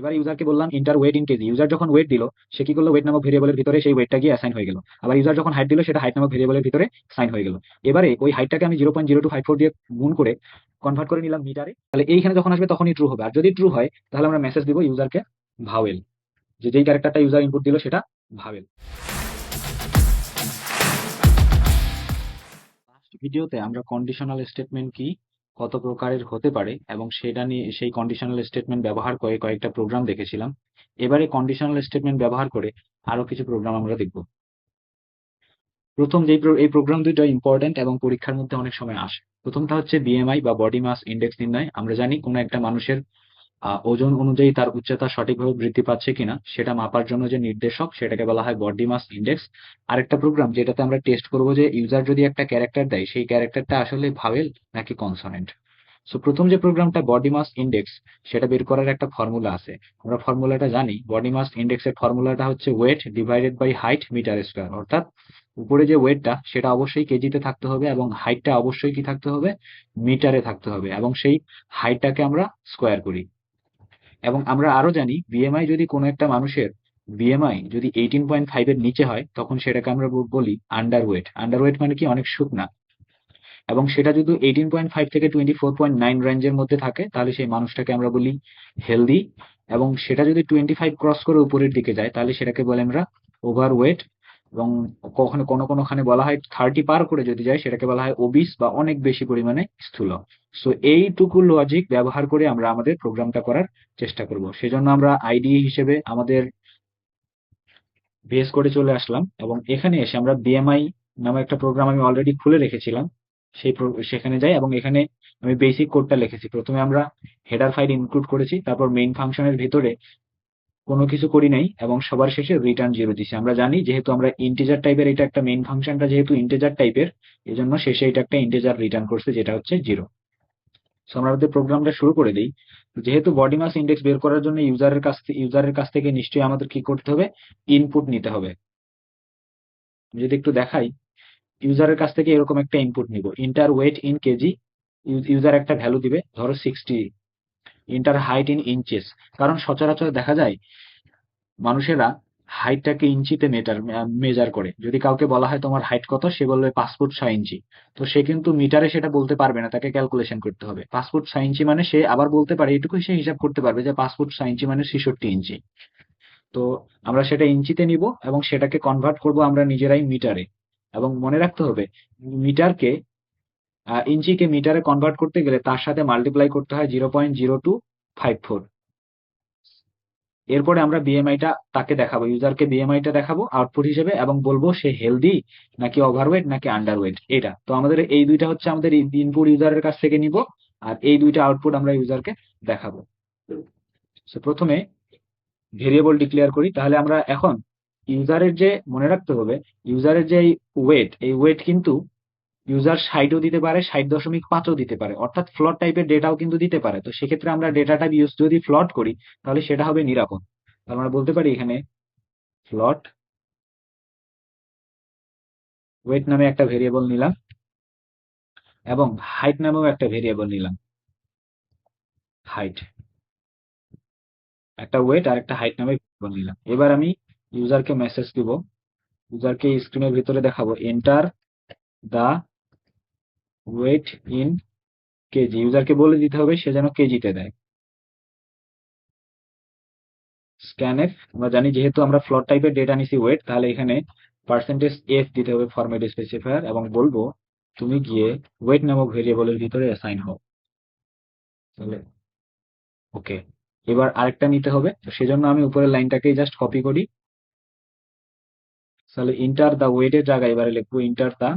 এবার ইউজারকে বললাম enter weight in kg user যখন ওয়েট দিল, সে কি করল? ওয়েট নামক ভেরিয়েবলের ভিতরে সেই ওয়েটটা গিয়ে অ্যাসাইন হয়ে গেল। আবার ইউজার যখন হাইট দিল, সেটা হাইট নামক ভেরিয়েবলের ভিতরে সাইন হয়ে গেল। এবারে ওই হাইটটাকে আমি zero point zero two five four দিয়ে গুণ করে কনভার্ট করে নিলাম মিটারে তাহলে এইখানে যখন আসবে, তখনই ট্রু হবে। আর যদি ট্রু হয়, তাহলে আমরা মেসেজ দিব ইউজারকে ভাওয়েল যে যেই ক্যারেক্টারটা ইউজার ইনপুট দিল, সেটা ভাওয়েল ভিডিওতে আমরা কন্ডিশনাল স্টেটমেন্ট কি? কত প্রকারের হতে পারে এবং সেটা নিয়ে সেই কন্ডিশনাল স্টেটমেন্ট ব্যবহার করে কয়েকটা প্রোগ্রাম দেখেছিলাম। এবারে কন্ডিশনাল স্টেটমেন্ট ব্যবহার করে আরও কিছু প্রোগ্রাম আমরা দেখব। প্রথম যে এই প্রোগ্রাম দুটো ইম্পর্টেন্ট এবং পরীক্ষার মধ্যে অনেক সময় আসে। প্রথমটা হচ্ছে বিএমআই বা বডি মাস ইন্ডেক্স নির্ণয়। আমরা জানি কোনো একটা মানুষের ওজন অনুযায়ী তার উচ্চতা সঠিকভাবে বৃদ্ধি পাচ্ছে কিনা সেটা মাপার জন্য যে নির্দেশক, সেটাকে বলা হয় বডি মাস ইন্ডেক্স আরেকটা প্রোগ্রাম যেটাতে আমরা টেস্ট করব যে ইউজার যদি একটা ক্যারেক্টার দেয়, সেই ক্যারেক্টারটা আসলে ভাবেল নাকি কনসনেন্ট সো প্রথম যে প্রোগ্রামটা বডি মাস ইন্ডেক্স সেটা বের করার একটা ফর্মুলা আছে। আমরা ফর্মুলাটা জানি। বডি মাস ইন্ডেক্সের ফর্মুলাটা হচ্ছে weight divided by height metre square অর্থাৎ উপরে যে ওয়েটটা সেটা অবশ্যই কেজিতে থাকতে হবে এবং হাইটটা অবশ্যই কি থাকতে হবে? মিটারে থাকতে হবে। এবং সেই হাইটটাকে আমরা স্কোয়ার করি। এবং আমরা আরও জানি বিএমআই যদি কোনো একটা মানুষের বিএমআই যদি এইটিন পয়েন্ট ফাইভ এর নিচে হয়, তখন সেটাকে আমরা বলি আন্ডার ওয়েট আন্ডার ওয়েট মানে কি? অনেক শুকনা। এবং সেটা যদি এইটিন পয়েন্ট ফাইভ থেকে টোয়েন্টি ফোর পয়েন্ট নাইন রেঞ্জের মধ্যে থাকে, তাহলে সেই মানুষটাকে আমরা বলি হেলদি এবং সেটা যদি টোয়েন্টি ফাইভ ক্রস করে উপরের দিকে যায়, তাহলে সেটাকে বলে আমরা ওভার ওয়েট এবং কখনো কোনো কোনোখানে বলা হয় থার্টি পার করে যদি যায়, সেটাকে বলা হয় ওবিস বা অনেক বেশি পরিমাণে স্থূল। সো এইটুকু লজিক ব্যবহার করে আমরা আমাদের প্রোগ্রামটা করার চেষ্টা করব। সেজন্য আমরা আইডি হিসেবে আমাদের বেস করে চলে আসলাম এবং এখানে এসে আমরা বিএমআই নামে একটা প্রোগ্রাম আমি অলরেডি খুলে রেখেছিলাম। সেই সেখানে যাই এবং এখানে আমি বেসিক কোডটা লিখেছি। প্রথমে আমরা হেডার ফাইল ইনক্লুড করেছি, তারপর মেইন ফাংশনের ভিতরে কোনো কিছু করি নাই এবং সবার শেষে রিটার্ন জিরো দিছি। আমরা জানি যেহেতু আমরা ইন্টিজার টাইপের এটা একটা মেইন ফাংশনটা যেহেতু ইন্টিজার টাইপের এই জন্য শেষে এটা একটা ইন্টিজার রিটার্ন করছে যেটা হচ্ছে জিরো সো আমরা আমাদের প্রোগ্রামটা শুরু করে দিই। যেহেতু বডি মাস ইন্ডেক্স বের করার জন্য ইউজারের কাছ থেকে ইউজারের কাছ থেকে নিশ্চয়ই আমাদের কি করতে হবে? ইনপুট নিতে হবে। যদি একটু দেখাই ইউজারের কাছ থেকে এরকম একটা ইনপুট নিব। Enter weight in kg user একটা ভ্যালু দিবে, ধরো sixty enter height in inches কারণ সচরাচর দেখা যায়, মানুষেরা হাইটটাকে ইঞ্চিতে মেটার মেজার করে। যদি কাউকে বলা হয় তোমার হাইট কত, সে বলবে ফুট ছয় ইঞ্চি। তো সে কিন্তু মিটারে সেটা বলতে পারবে না, তাকে ক্যালকুলেশন করতে হবে। ফুট ছয় ইঞ্চি মানে সে আবার বলতে পারে এটুকুই সে হিসাব করতে পারবে যে ফুট ছয় ইঞ্চি মানে ছেষট্টি ইঞ্চি। তো আমরা সেটা ইঞ্চিতে নিব এবং সেটাকে কনভার্ট করব আমরা নিজেরাই মিটারে এবং মনে রাখতে হবে মিটারকে ইঞ্চিকে মিটারে কনভার্ট করতে গেলে তার সাথে মাল্টিপ্লাই করতে হয় zero point zero two five four এরপরে আমরা বিএমআইটা তাকে দেখাবো ইউজারকে বিএমআইটা দেখাবো আউটপুট হিসেবে, এবং বলব সে হেলদি নাকি ওভারওয়েট নাকি আন্ডারওয়েট এটা। তো আমাদের এই দুইটা হচ্ছে আমাদের ইনপুট ইউজারের কাছ থেকে নিব, আর এই দুইটা আউটপুট আমরা ইউজারকে দেখাবো। তো প্রথমে ভেরিয়েবল ডিক্লেয়ার করি, তাহলে আমরা এখন ইউজারের যে, মনে রাখতে হবে ইউজারের যে ওয়েট এই ওয়েট কিন্তু ইউজার ষাটও দিতে পারে ষাট দশমিক পাঁচও দিতে পারে। অর্থাৎ ফ্লট টাইপের ডেটাও কিন্তু দিতে পারে। তো সেক্ষেত্রে আমরা ডেটাটা ইউজ যদি ফ্লট করি, তাহলে সেটা হবে নিরাপদ। তাহলে আমরা বলতে পারি এখানে ফ্লট ওয়েট নামে একটা ভেরিয়েবল নিলাম এবং হাইট নামেও একটা ভেরিয়েবল নিলাম। হাইট একটা ওয়েট আর একটা হাইট নামে ভেরিয়েবল নিলাম। এবার আমি ইউজারকে মেসেজ দিব। ইউজারকে স্ক্রিনের ভিতরে দেখাবো enter the weight in kg ইউজারকে বলে দিতে হবে, সে যেন কেজিতে দেয়। স্ক্যানএফ আমরা জানি যেহেতু আমরা ফ্লট টাইপের ডেটা নিছি ওয়েট তাহলে এখানে পার্সেন্টেজ এফ দিতে হবে ফরম্যাট স্পেসিফায়ার এবং বলব, তুমি গিয়ে ওয়েট নামক ভেরিয়েবলের ভিতরে অ্যাসাইন হও। তাহলে ওকে এবার আরেকটা নিতে হবে, তো সেজন্য আমি উপরের লাইনটাকেই জাস্ট কপি করি। তাহলে ইন্টার দা ওয়েটের জায়গায় এবারে লিখব enter the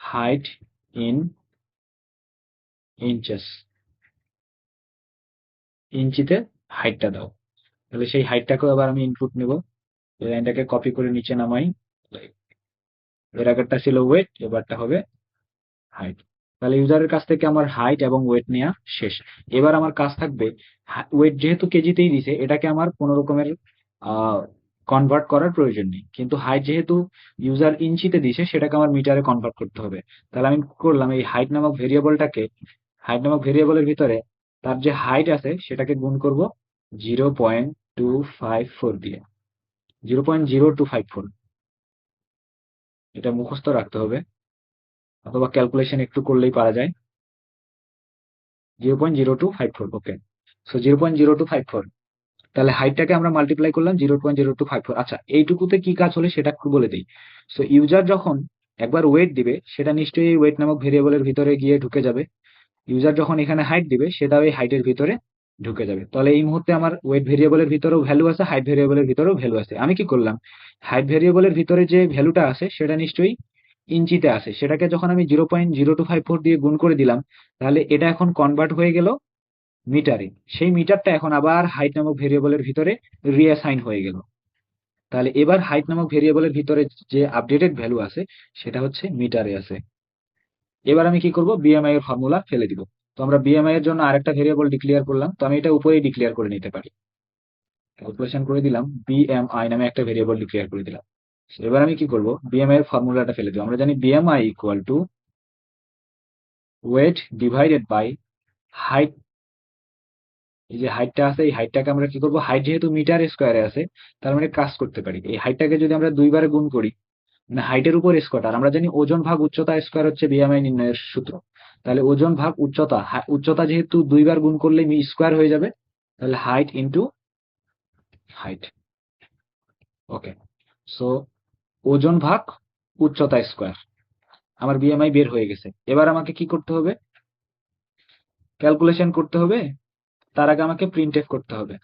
height in inches ইঞ্চিতে হাইটটা দাও। তাহলে সেই হাইটটাকেও আবার আমি ইনপুট নেব। লাইনটাকে কপি করে নিচে নামাই। এর আগেরটা ছিল ওয়েট এবারটা হবে হাইট তাহলে ইউজারের কাছ থেকে আমার হাইট এবং ওয়েট নেওয়া শেষ। এবার আমার কাজ থাকবে ওয়েট যেহেতু কেজিতেই দিছে, এটাকে আমার কোনো রকমের কনভার্ট করার প্রয়োজন নেই। কিন্তু হাইট যেহেতু ইউজার ইঞ্চিতে দিছে, সেটাকে আমার মিটারে কনভার্ট করতে হবে। তাহলে আমি করলাম, এই হাইট নামক ভেরিয়েবলটাকে হাইট নামক ভেরিয়েবলের ভিতরে তার যে হাইট আছে, সেটাকে গুণ করব zero point two five four দিয়ে। Zero point zero two five four এটা মুখস্থ রাখতে হবে, অথবা ক্যালকুলেশন একটু করলেই পারা যায়। Zero point zero two five four okay so zero point zero two five four তাহলে হাইটটাকে আমরা মাল্টিপ্লাই করলাম zero point zero two five four আচ্ছা এইটুকুতে কি কাজ হলে সেটা একটু বলে দিই। সো ইউজার যখন একবার ওয়েট দিবে, সেটা নিশ্চয়ই ওয়েট নামক ভেরিয়েবলের ভিতরে গিয়ে ঢুকে যাবে। ইউজার যখন এখানে হাইট দিবে, সেটা ওই হাইটের ভিতরে ঢুকে যাবে। তাহলে এই মুহূর্তে আমার ওয়েট ভেরিয়েবলের ভিতরেও ভ্যালু আছে হাইট ভেরিয়েবলের ভিতরেও ভ্যালু আছে। আমি কি করলাম? হাইট ভেরিয়েবলের ভিতরে যে ভ্যালুটা আছে, সেটা নিশ্চয়ই ইঞ্চিতে আছে। সেটাকে যখন আমি zero point zero two five four দিয়ে গুণ করে দিলাম, তাহলে এটা এখন কনভার্ট হয়ে গেল মিটারে। সেই মিটারটা এখন আবার হাইট নামক ভেরিয়েবলের ভিতরে রিঅ্যাসাইন হয়ে গেল। তাহলে এবার হাইট নামক ভেরিয়েবলের ভিতরে যে আপডেটেড ভ্যালু আছে, সেটা হচ্ছে মিটারে আছে। এবার আমি কি করব? বিএমআই এর ফর্মুলা ফেলে দিব। তো আমরা বিএমআই এর জন্য আরেকটা ভেরিয়েবল ডিক্লেয়ার করলাম। তো আমি এটা উপরেই ডিক্লেয়ার করে নিতে পারি। ক্যালকুলেশন করে দিলাম বিএমআই নামে একটা ভেরিয়েবল ডিক্লেয়ার করে দিলাম। এবার আমি কি করব? বিএমআই এর ফর্মুলাটা ফেলে দিব। আমরা জানি BMI equal to weight divided by height এই যে হাইটটা আছে, এই হাইটটাকে আমরা কি করব? হাইট যেহেতু মিটার স্কোয়ারে আছে, তার মানে কাজ করতে পারি। এই হাইটটাকে যদি আমরা দুইবার গুণ করি মানে হাইটের উপর স্কোয়ার আমরা জানি ওজন ভাগ উচ্চতা স্কোয়ার হচ্ছে বিএমআই নির্ণয়ের সূত্র। তাহলে ওজন ভাগ উচ্চতা উচ্চতা যেহেতু দুইবার গুণ করলে স্কোয়ার হয়ে যাবে, তাহলে height into height okay so ওজন ভাগ উচ্চতা স্কোয়ার আমার বিএমআই বের হয়ে গেছে। এবার আমাকে কি করতে হবে? ক্যালকুলেশন করতে হবে? তার আগে আমাকে প্রিন্ট এফ করতে হবে।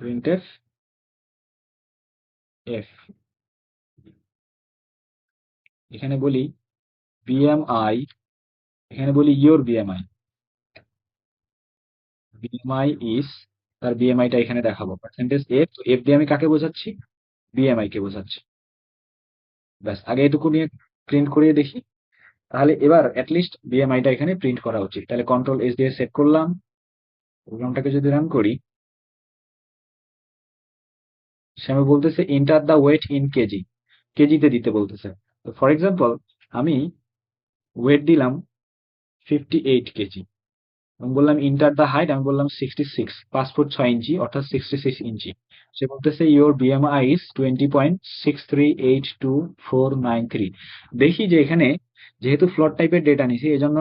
প্রিন্ট এফ এফ এখানে বলি বিএমআই এখানে বলি ইয়োর বিএমআই বিএমআই ইস তার বিএমআইটা এখানে দেখাবো। পার্সেন্টেজ এফ তো এফ দিয়ে আমি কাকে বোঝাচ্ছি? বিএমআই কে বোঝাচ্ছি। ব্যাস, আগে এটুকু নিয়ে প্রিন্ট করিয়ে দেখি। তাহলে এবার অ্যাটলিস্ট বিএমআইটা এখানে প্রিন্ট করা উচিত। তাহলে কন্ট্রোল এস দিয়ে সেট করলাম। প্রোগ্রামটাকে যদি রান করি, সে আমি বলতেছে enter the weight in kg. কেজিতে দিতে বলতেছে। তো ফর এক্সাম্পল আমি ওয়েট দিলাম ফিফটি এইট কেজি। আমি বললাম ইন্টার দ্য হাইট আমি বললাম সিক্সটি সিক্স পাঁচ ফুট ছয় ইঞ্চি, অর্থাৎ সিক্সটি সিক্স ইঞ্চি। সে বলতেছে your BMI is twenty point six three eight two four nine three দেখি যে এখানে যেহেতু ফ্লট টাইপের ডেটা নিছি, এজন্য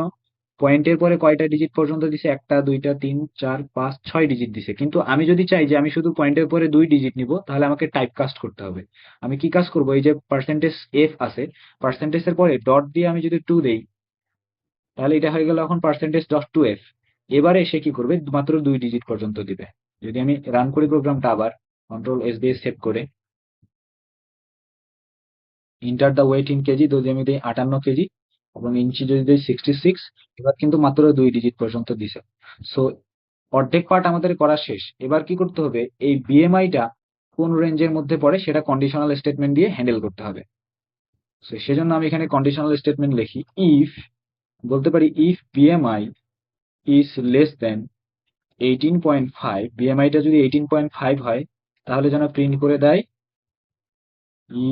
পয়েন্টের পরে কয়টা ডিজিট পর্যন্ত দিছে? একটা, দুইটা, তিন, চার, পাঁচ, ছয় ডিজিট দিছে। কিন্তু আমি যদি চাই যে আমি শুধু পয়েন্টের পরে দুই ডিজিট নিব, তাহলে আমাকে টাইপ কাস্ট করতে হবে। আমি কি কাজ করব? এই যে পার্সেন্টেজ এফ আছে পার্সেন্টেজের পরে ডট দিয়ে আমি যদি টু দেই, তাহলে এটা হয়ে গেল এখন পার্সেন্টেজ ডট টু এফ এবারে সে কি করবে? মাত্র দুই ডিজিট পর্যন্ত দিবে। যদি আমি রান করি প্রোগ্রামটা আবার কন্ট্রোল এস দিয়ে সেভ করে enter the weight in kg, যদি আমি দিই আটান্ন কেজি এবং ইঞ্চি যদি দিই সিক্সটি সিক্স এবার কিন্তু মাত্র দুই ডিজিট পর্যন্ত দিছে। সো অর্ধেক পার্ট আমাদের করা শেষ। এবার কি করতে হবে? এই বিএমআইটা কোন রেঞ্জের মধ্যে পড়ে সেটা কন্ডিশনাল স্টেটমেন্ট দিয়ে হ্যান্ডেল করতে হবে। সো সেজন্য আমি এখানে কন্ডিশনাল স্টেটমেন্ট লিখি ইফ বলতে পারি if BMI is less than eighteen point five বিএমআইটা যদি এইটিন পয়েন্ট ফাইভ হয়, তাহলে যেন প্রিন্ট করে দেয়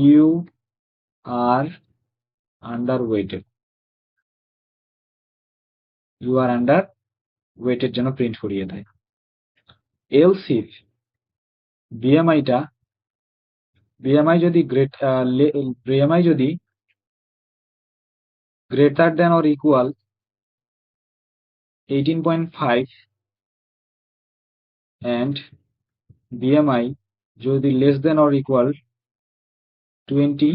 you are under weighted you are under ওয়েটের জন্য প্রিন্ট করিয়ে দেয়। এলস ইফ বিএমআইটা বিএমআই যদি গ্রেট বিএমআই যদি greater than or equal eighteen point five and BMI যদি less than or equal twenty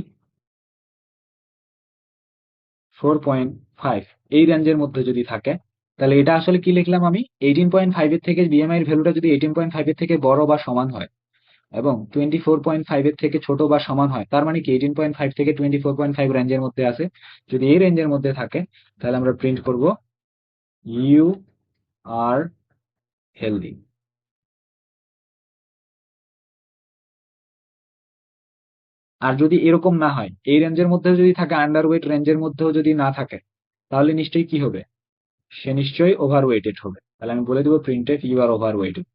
four point five এই রেঞ্জের মধ্যে যদি থাকে, তাহলে এটা আসলে কি লিখলাম আমি? এইটিন পয়েন্ট ফাইভ এর থেকে বিএমআই এর ভ্যালুটা যদি এইটিন পয়েন্ট ফাইভ এর থেকে বড় বা সমান হয় এবং টোয়েন্টি ফোর পয়েন্ট ফাইভ এর থেকে ছোট বা সমান হয়, তার মানে কি এইটিন পয়েন্ট ফাইভ থেকে টোয়েন্টি ফোর পয়েন্ট ফাইভ রেঞ্জের মধ্যে আছে। যদি এই রেঞ্জের মধ্যে থাকে, তাহলে আমরা প্রিন্ট করব ইউ আর হেলদি আর যদি এরকম না হয়, এই রেঞ্জের মধ্যেও যদি থাকে আন্ডার ওয়েট রেঞ্জের মধ্যেও যদি না থাকে তাহলে নিশ্চয়ই কি হবে? সে নিশ্চয়ই ওভার ওয়েটেড হবে। তাহলে আমি বলে দেবো printed you are over weighted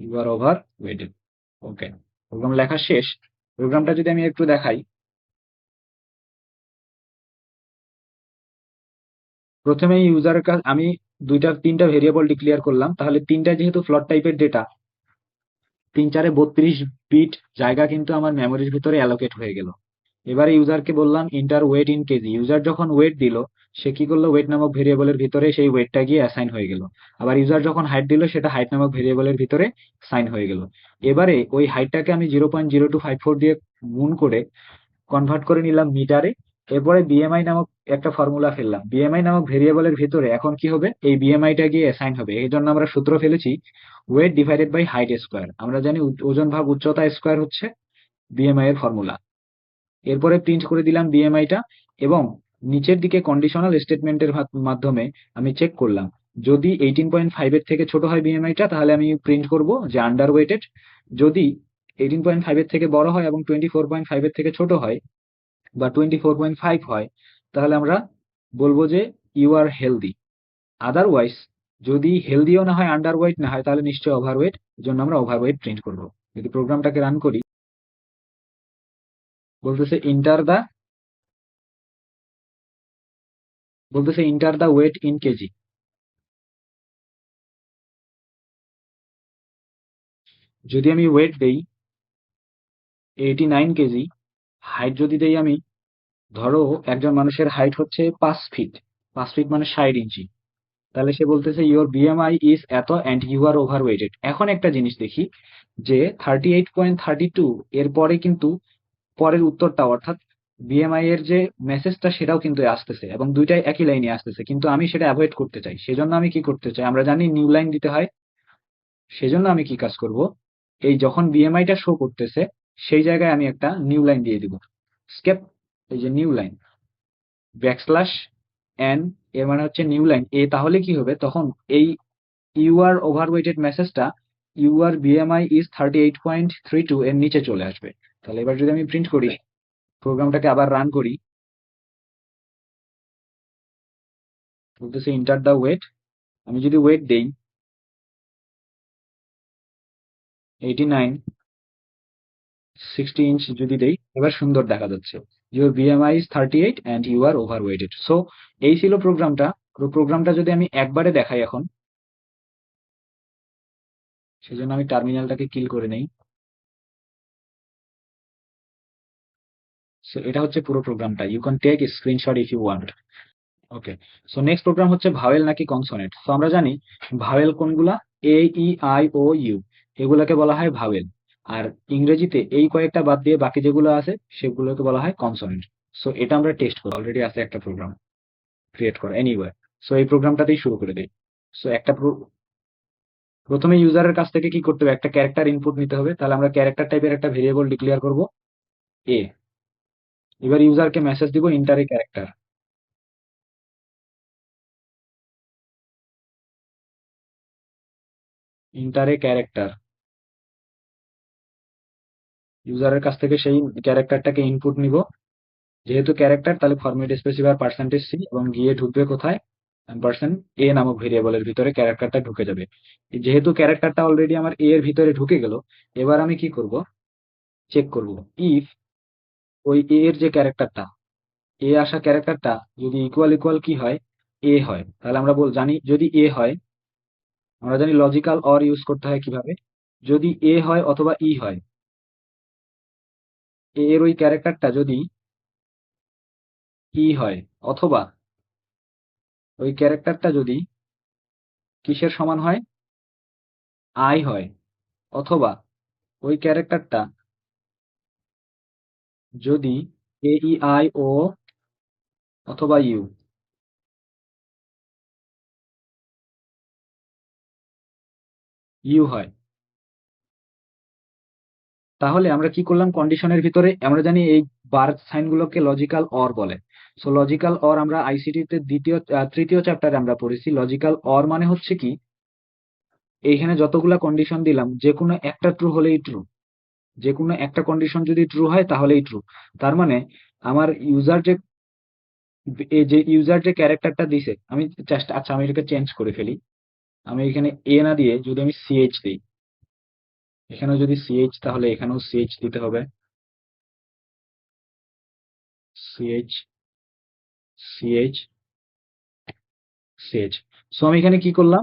you are over weighted okay program লেখা শেষ। প্রোগ্রামটা যদি আমি একটু দেখাই। প্রথমে ইউজারের কাছে আমি দুইটা, তিনটা ভেরিয়েবল ডিক্লেয়ার করলাম। তাহলে তিনটা যেহেতু ফ্লট টাইপের ডেটা তিন চারে বত্রিশ বিট জায়গা কিন্তু আমার মেমোরির ভিতরে অ্যালোকেট হয়ে গেল। এবারে ইউজারকে বললাম enter weight in kg user যখন ওয়েট দিল, সে কি করল? ওয়েট নামক ভেরিয়েবলের ভিতরে সেই ওয়েটটা গিয়ে অ্যাসাইন হয়ে গেল। আবার ইউজার যখন হাইট দিল, সেটা হাইট নামক ভেরিয়েবলের ভিতরে সাইন হয়ে গেল। এবারে ওই হাইটটাকে আমি zero point zero two five four দিয়ে গুণ করে কনভার্ট করে নিলাম মিটারে এরপরে বিএমআই নামক একটা ফর্মুলা ফেললাম। বিএমআই নামক ভেরিয়েবলের ভিতরে এখন কি হবে? এই বিএমআইটা গিয়ে অ্যাসাইন হবে। এই জন্য আমরা সূত্র ফেলেছি weight divided by height square আমরা জানি ওজন ভাগ উচ্চতা স্কোয়ার হচ্ছে বিএমআই এর ফর্মুলা এরপরে প্রিন্ট করে দিলাম বিএমআইটা এবং নিচের দিকে কন্ডিশনাল স্টেটমেন্টের মাধ্যমে আমি চেক করলাম। যদি এইটিন পয়েন্ট ফাইভ এর থেকে ছোট হয় বিএমআইটা তাহলে আমি প্রিন্ট করব যে আন্ডার ওয়েটেড যদি এইটিন পয়েন্ট ফাইভ এর থেকে বড় হয় এবং টোয়েন্টি ফোর পয়েন্ট ফাইভ এর থেকে ছোট হয় বা টোয়েন্টি ফোর পয়েন্ট ফাইভ হয়, তাহলে আমরা বলব যে ইউ আর হেলদি আদারওয়াইজ যদি হেলদিও না হয় আন্ডার ওয়েট না হয়, তাহলে নিশ্চয়ই ওভারওয়েট জন্য আমরা ওভারওয়েট প্রিন্ট করব। যদি প্রোগ্রামটাকে রান করি, বলতেছে ইন্টার দা বলতেছে enter the weight in kg যদি আমি ওয়েট দেই এইটি নাইন কেজি হাইট যদি দেই আমি, ধরো একজন মানুষের হাইট হচ্ছে পাঁচ ফিট পাঁচ ফিট মানে ষাট ইঞ্চি। তাহলে সে বলতেছে ইউর বিএমআই ইজ এত and you are over weighted এখন একটা জিনিস দেখি, যে thirty eight point thirty two এরপরে কিন্তু পরের উত্তরটা, অর্থাৎ বিএমআই এর যে মেসেজটা সেটাও কিন্তু আসতেছে এবং দুইটাই একই লাইনে আসতেছে। কিন্তু আমি সেটা অ্যাভয়েড করতে চাই। সেজন্য আমি কি করতে চাই? আমরা জানি নিউ লাইন দিতে হয়। সেজন্য আমি কি কাজ করব? এই যখন বিএমআইটা শো করতেছে সেই জায়গায় আমি একটা নিউ লাইন দিয়ে দিব। স্কেপ এই যে নিউ লাইন ব্যাকস্ল্যাশ এন এর মানে হচ্ছে নিউ লাইন এ তাহলে কি হবে? তখন এই ইউ আর ওভারওয়েটেড মেসেজটা you are BMI is thirty eight point three two এর নিচে চলে আসবে। তাহলে এবার যদি আমি প্রিন্ট করি প্রোগ্রামটাকে আবার রান করি বলতেছে ইন্টার দা ওয়েট আমি যদি ওয়েট দেই এইটি নাইন সিক্সটি ইঞ্চ যদি দেই, এবার সুন্দর দেখা যাচ্ছে। Your BMI is thirty eight and you are over weighted so এই ছিল প্রোগ্রামটা। প্রোগ্রামটা যদি আমি একবারে দেখাই এখন, সেজন্য আমি টার্মিনালটাকে কিল করে নেই। সো এটা হচ্ছে পুরো প্রোগ্রামটা। You can take screenshot if you want okay so next program হচ্ছে ভাওয়েল নাকি কনসোনেট। সো আমরা জানি, ভাওয়েল কোনগুলা? এ ই আই ও ইউ এগুলাকে বলা হয় ভাওয়েল। আর ইংরেজিতে এই কয়েকটা বাদ দিয়ে বাকি যেগুলো আছে, সেগুলোকে বলা হয় কনসোনেন্ট সো এটা আমরা টেস্ট করি। অলরেডি আছে একটা প্রোগ্রাম ক্রিয়েট করা। এনিওয়ে সো এই প্রোগ্রামটাতেই শুরু করে দিই। সো একটা প্রথমে ইউজারের কাছ থেকে কি করতে হবে? একটা ক্যারেক্টার ইনপুট নিতে হবে। তাহলে আমরা ক্যারেক্টার টাইপের একটা ভেরিয়েবল ডিক্লেয়ার করব। এ এবার ইউজারকে মেসেজ দিব ইন্টার ক্যারেক্টার ইন্টার ক্যারেক্টার ইউজারের কাছ থেকে সেই ক্যারেক্টারটাকে ইনপুট নিব। যেহেতু ক্যারেক্টার তাহলে ফরম্যাট স্পেসিফায়ার পার্সেন্টেজ সি এবং গিয়ে ঢুকবে কোথায়? পার্সেন্ট এ নামক ভেরিয়েবলের ভিতরে ক্যারেক্টারটা ঢুকে যাবে। যেহেতু ক্যারেক্টারটা অলরেডি আমার এ এর ভিতরে ঢুকে গেল, এবার আমি কি করব? চেক করব। ইফ ওই এ এর যে ক্যারেক্টারটা এ আসা ক্যারেক্টারটা যদি ইকুয়াল ইকুয়াল কি হয়? এ হয়। তাহলে আমরা বল, জানি যদি এ হয়, আমরা জানি লজিক্যাল অর ইউজ করতে হয় কীভাবে? যদি এ হয় অথবা ই হয় এ এর ওই ক্যারেক্টারটা যদি ই হয় অথবা ওই ক্যারেক্টারটা যদি কিসের সমান হয়? আই হয়। অথবা ওই ক্যারেক্টারটা যদি এ ই আই ও অথবা ইউ ইউ হয়। তাহলে আমরা কি করলাম কন্ডিশনের ভিতরে? আমরা জানি এই বার সাইনগুলোকে লজিক্যাল অর বলে। সো লজিক্যাল অর আমরা আইসিটি তে দ্বিতীয় তৃতীয় চ্যাপ্টারে আমরা পড়েছি। লজিক্যাল অর মানে হচ্ছে কি? এইখানে যতগুলা কন্ডিশন দিলাম, যে কোনো একটা ট্রু হলেই ট্রু যে কোনো একটা কন্ডিশন যদি ট্রু হয়, তাহলেই ট্রু তার মানে আমার ইউজার যে, এই যে ইউজার যে ক্যারেক্টারটা দিছে, আমি চেষ্টা আচ্ছা আমি এটাকে চেঞ্জ করে ফেলি। আমি এখানে এ না দিয়ে যদি আমি সিএইচ দিই এখানেও যদি সিএইচ তাহলে এখানেও সিএইচ দিতে হবে। সিএইচ সিএইচ সিএইচ সো আমি এখানে কি করলাম?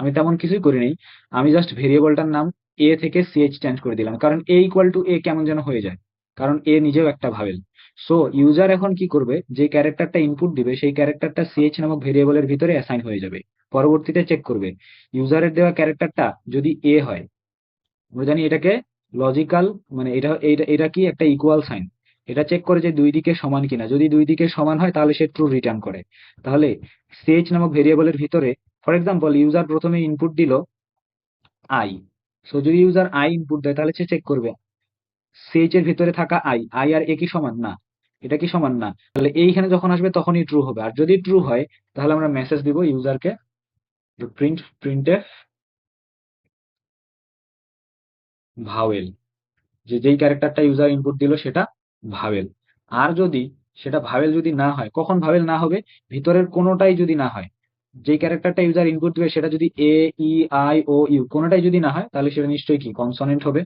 আমি তেমন কিছুই করি নাই আমি জাস্ট ভেরিয়েবলটার নাম এ থেকে সিএইচ চেঞ্জ করে দিলাম। কারণ এ ইকুয়াল টু এ কেমন যেন হয়ে যায়। কারণ এ নিজেও একটা ভাবেল। সো ইউজার এখন কি করবে? যে ক্যারেক্টারটা ইনপুট দিবে, সেই ক্যারেক্টারটা সিএইচ নামক ভেরিয়েবলের ভিতরে অ্যাসাইন হয়ে যাবে। পরবর্তীতে চেক করবে। ইউজারের দেওয়া ক্যারেক্টারটা যদি এ হয়, আমরা জানি এটাকে লজিক্যাল মানে এটা এটা কি? একটা ইকুয়াল সাইন এটা চেক করে যে দুই দিকে সমান কিনা। যদি দুই দিকে সমান হয়, তাহলে সে ট্রু রিটার্ন করে। তাহলে সিএইচ নামক ভেরিয়েবলের ভিতরে ফর এক্সাম্পল ইউজার প্রথমে ইনপুট দিল আই সো যদি ইউজার আই ইনপুট দেয়, তাহলে সে চেক করবে সিএইচ এর ভিতরে থাকা আই আই আর এ কি সমান? না। এটা কি সমান? না। তাহলে এইখানে যখন আসবে তখনই ট্রু হবে। আর যদি ট্রু হয়, তাহলে আমরা মেসেজ দিব ইউজারকে প্রিন্ট প্রিন্টএফ ভাওয়েল। যে যেই ক্যারেক্টারটা ইউজার ইনপুট দিল সেটা ভাওয়েল। আর যদি সেটা ভাওয়েল যদি না হয়, কখন ভাওয়েল না হবে? ভিতরের কোনোটাই যদি না হয়। যেই ক্যারেক্টারটা ইউজার ইনপুট দিবে সেটা যদি এ ই আই ও ইউ কোনোটাই যদি না হয়, তাহলে সেটা নিশ্চয়ই কি? কনসোনেন্ট হবে।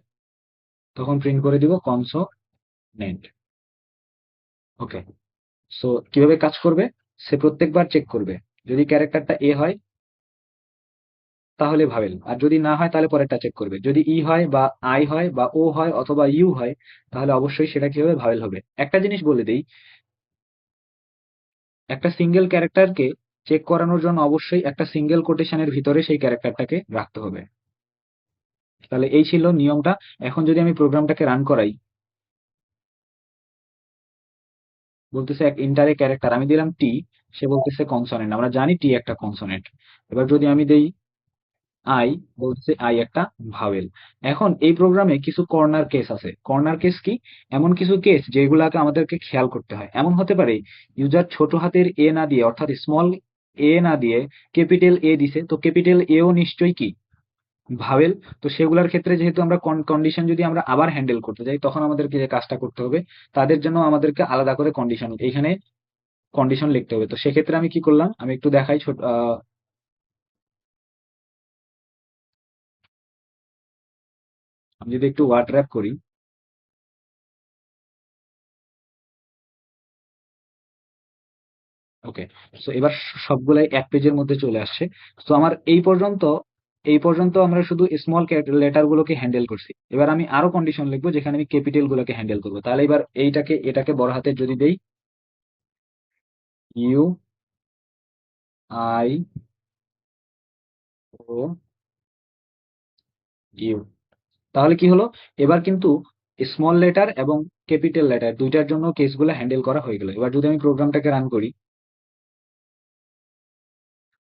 তখন প্রিন্ট করে দিব কনসোনেন্ট ওকে সো কীভাবে কাজ করবে? সে প্রত্যেকবার চেক করবে। যদি ক্যারেক্টারটা এ হয়, তাহলে ভাবেল আর যদি না হয়, তাহলে পরেরটা চেক করবে। যদি ই হয় বা আই হয় বা ও হয় অথবা ইউ হয়, তাহলে অবশ্যই সেটা কি হবে ভাবেল হবে? একটা জিনিস বলে দেই, একটা সিঙ্গেল ক্যারেক্টারকে চেক করানোর জন্য অবশ্যই একটা সিঙ্গেল কোটেশনের ভিতরে সেই ক্যারেক্টারটাকে রাখতে হবে। তাহলে এই ছিল নিয়মটা। এখন যদি আমি প্রোগ্রামটাকে রান করাই, বলতেছে এক ইন্টারে ক্যারেক্টার আমি দিলাম টি সে বলতেছে কনসোনেন্ট আমরা জানি টি একটা কনসোনেন্ট এবার যদি আমি দেই আই বলছে আই একটা ভাওয়েল এখন এই প্রোগ্রামে কিছু কর্নার কেস আছে। কর্নার কেস কি? এমন কিছু কেস যেগুলাকে আমাদেরকে খেয়াল করতে হয়। এমন হতে পারে ইউজার ছোট হাতের এ না দিয়ে, অর্থাৎ স্মল এ না দিয়ে ক্যাপিটাল এ দিছে, তো ক্যাপিটাল এও নিশ্চয়ই কি? ভাওয়েল তো সেগুলোর ক্ষেত্রে যেহেতু আমরা কন্ডিশন যদি আমরা আবার হ্যান্ডেল করতে যাই, তখন আমাদেরকে যে কাজটা করতে হবে, তাদের জন্য আমাদেরকে আলাদা করে কন্ডিশন এখানে কন্ডিশন লিখতে হবে। তো সেক্ষেত্রে আমি কি করলাম? আমি একটু দেখাই ছোট আমি যদি একটু ওয়ার্ড র্যাপ করি। ওকে সো এবার সবগুলাই এক পেজের মধ্যে চলে আসছে। তো আমার এই পর্যন্ত এই পর্যন্ত আমরা শুধু স্মল লেটার গুলোকে হ্যান্ডেল করছি। এবার আমি আরও কন্ডিশন লিখব যেখানে আমি ক্যাপিটাল গুলোকে হ্যান্ডেল করব। তাহলে এবার এইটাকে, এটাকে বড় হাতের যদি দেই ইউ আই ও ইউ তাহলে কি হলো? এবার কিন্তু স্মল লেটার এবং ক্যাপিটাল লেটার দুইটার জন্য কেসগুলো হ্যান্ডেল করা হয়ে গেল। এবার যদি আমি প্রোগ্রামটাকে রান করি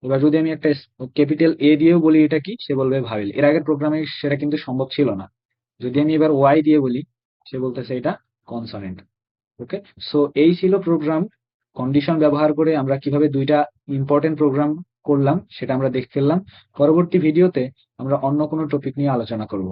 এবার যদি আমি একটা ক্যাপিটাল এ দিয়েও বলি এটা কি, সে বলবে ভাবিল। এর আগের প্রোগ্রামে সেটা কিন্তু সম্ভব ছিল না। যদি আমি এবার ওয়াই দিয়ে বলি, সে বলতেছে এটা কনসনেন্ট ওকে সো এই ছিল প্রোগ্রাম কন্ডিশন ব্যবহার করে আমরা কীভাবে দুইটা ইম্পর্টেন্ট প্রোগ্রাম করলাম, সেটা আমরা দেখতে পেলাম। পরবর্তী ভিডিওতে আমরা অন্য কোনো টপিক নিয়ে আলোচনা করব।